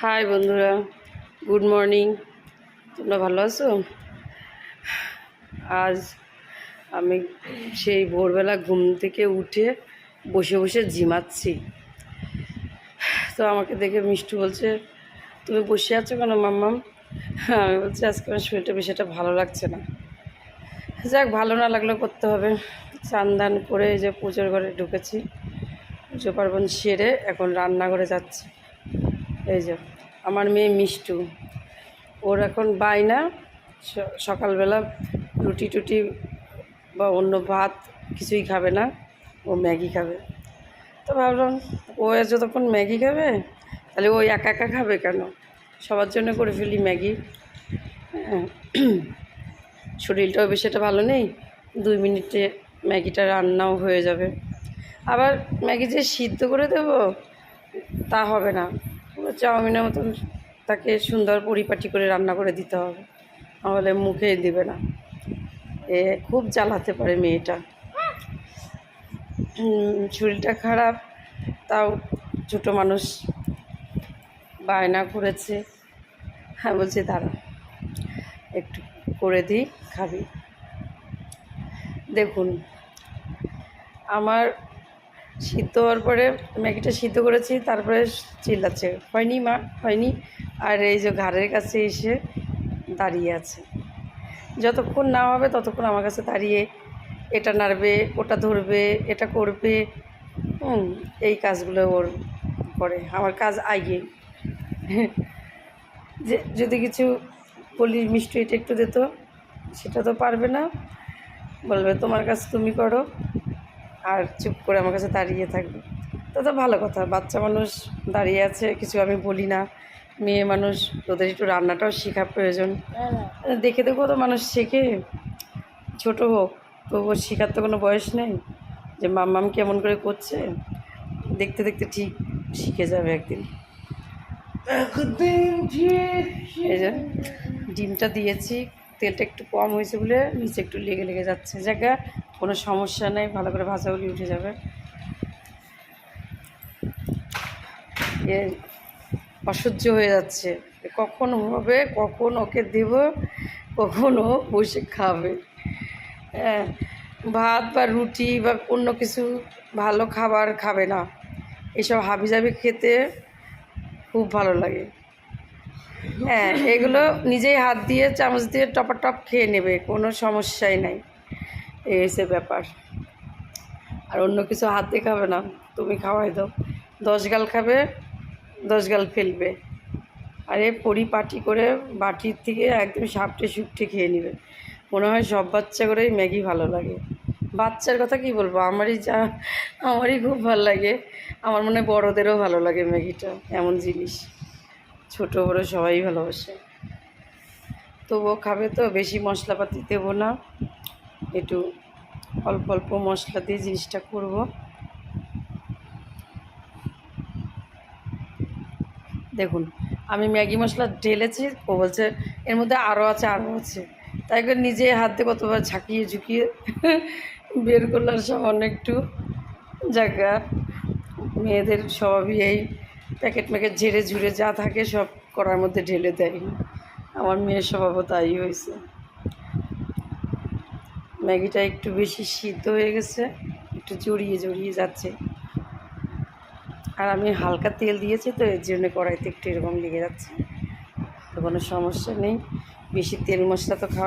High বন্ধুরা। Good morning তোমরা ভালো আছো? আজ আমি সেই ভোরবেলা ঘুম থেকে উঠে বসে বসে জিমাচ্ছি। তো আমাকে দেখে মিষ্টু বলছে, তুমি বসে আছো কেন, মাম্মাম? আমি বলছি, আজকে আমার শরীরটা বেশি একটা ভালো লাগছে না। যাক, ভালো না লাগলেও করতে হবে। চান করে যে পুজোর ঘরে ঢুকেছি। পুজো পার্বণ সেরে এখন রান্নাঘরে যাচ্ছি। এই যে, আমার মেয়ে মিষ্টু। ওর এখন বায়না সকালবেলা রুটি টুটি বা অন্য ভাত কিছুই খাবে না, ও ম্যাগি খাবে। তো ভাবলাম, ও যতক্ষণ ম্যাগি খাবে, তাহলে ও একা একা খাবে কেন? সবার জন্য করে ফেলি ম্যাগি। হ্যাঁ। শরীরটাও বেশি একটা ভালো নেই, দুই মিনিটে ম্যাগিটা রান্নাও হয়ে যাবে। আবার ম্যাগি যে সিদ্ধ করে দেব, তা হবে না। চাউমিনের মতন তাকে সুন্দর পরিপাটি করে রান্না করে দিতে হবে। নাহলে মুখে দিবে না। এ খুব জ্বালাতে পারে মেয়েটা। শরীরটা খারাপ, তাও ছোটো মানুষ বায়না করেছে। হ্যাঁ বলছি দাঁড়া, একটু করে দিই, খাবি। দেখুন, আমার সিদ্ধ হওয়ার পরে ম্যাগিটা সিদ্ধ করেছি, তারপরে চিল্লাচ্ছে। হয়নি মা, হয়নি। আর এই যে ঘাড়ের কাছে এসে দাঁড়িয়ে আছে। যতক্ষণ না হবে ততক্ষণ আমার কাছে দাঁড়িয়ে এটা নাড়বে, ওটা ধরবে, এটা করবে। হুম, এই কাজগুলো ওর করে। আমার কাজ আগে। যে যদি কিছু বলি মিষ্টি এটা একটু দিত, সেটা তো পারবে না। বলবে, তোমার কাছে তুমি করো। আর চুপ করে আমার কাছে দাঁড়িয়ে থাকবে। তো তো ভালো কথা বাচ্চা মানুষ দাঁড়িয়ে আছে কিছু আমি বলি না। মেয়ে মানুষ ওদের একটু রান্নাটাও শেখা প্রয়োজন। দেখে দেখো তো মানুষ শেখে। ছোট হোক তো ওর শেখার তো কোনো বয়স নেই। যে মাম্মাম কেমন করে করছে দেখতে দেখতে ঠিক শিখে যাবে একদিন। এই যে ডিমটা দিয়েছি তেলটা একটু কম হয়েছে বলে নিচে একটু লেগে লেগে যাচ্ছে। জায়গা কোনো সমস্যা নেই, ভালো করে ভাজা উলি উঠে যাবে। এ অসহ্য হয়ে যাচ্ছে। কখন হবে, কখন ওকে দেব, কখন ও বসে খাবে। ভাত বা রুটি বা অন্য কিছু ভালো খাবার খাবে না। এসব হাবিজাবি খেতে খুব ভালো লাগে। হ্যাঁ এগুলো নিজেই হাত দিয়ে, চামচ দিয়ে টপা টপ খেয়ে নেবে, কোনো সমস্যাই নাই। এই হচ্ছে ব্যাপার। আর অন্য কিছু হাতে খাবে না, তুমি খাওয়াই দাও। দশ গাল খাবে, দশ গাল ফেলবে। আরে পরিপাটি করে বাটির থেকে একদম সাপটে সুপটে খেয়ে নেবে। মনে হয় সব বাচ্চা করেই ম্যাগি ভালো লাগে। বাচ্চার কথা কি বলব? আমারই যা, আমারই খুব ভালো লাগে। আমার মনে হয় বড়োদেরও ভালো লাগে ম্যাগিটা, এমন জিনিস। ছোটো বড়ো সবাই ভালোবাসে। তবুও খাবে তো, বেশি মশলাপাতি দেবো না। একটু অল্প অল্প মশলা দিয়ে জিনিসটা করব। দেখুন, আমি ম্যাগি মশলা ঢেলেছি, ও বলছে, এর মধ্যে আরও আছে আরও আছে। তাই করে নিজে হাত কতবার ঝাঁকিয়ে ঝুঁকিয়ে বের করলাম সামান্য একটু জায়গা। মেয়েদের স্বভাবই এই, প্যাকেট ম্যাকেট ঝেড়ে ঝুড়ে যা থাকে সব করার মধ্যে ঢেলে দেয়। আমার মেয়ের স্বভাবও তাই হয়েছে। ম্যাগিটা একটু বেশি সিদ্ধ হয়ে গেছে, একটু জড়িয়ে জড়িয়ে যাচ্ছে। আর আমি হালকা তেল দিয়েছি, তো এর জন্য কড়াইতে একটু এরকম লেগে যাচ্ছে। তো কোনো সমস্যা নেই, বেশি তেল মশলা তো খাওয়া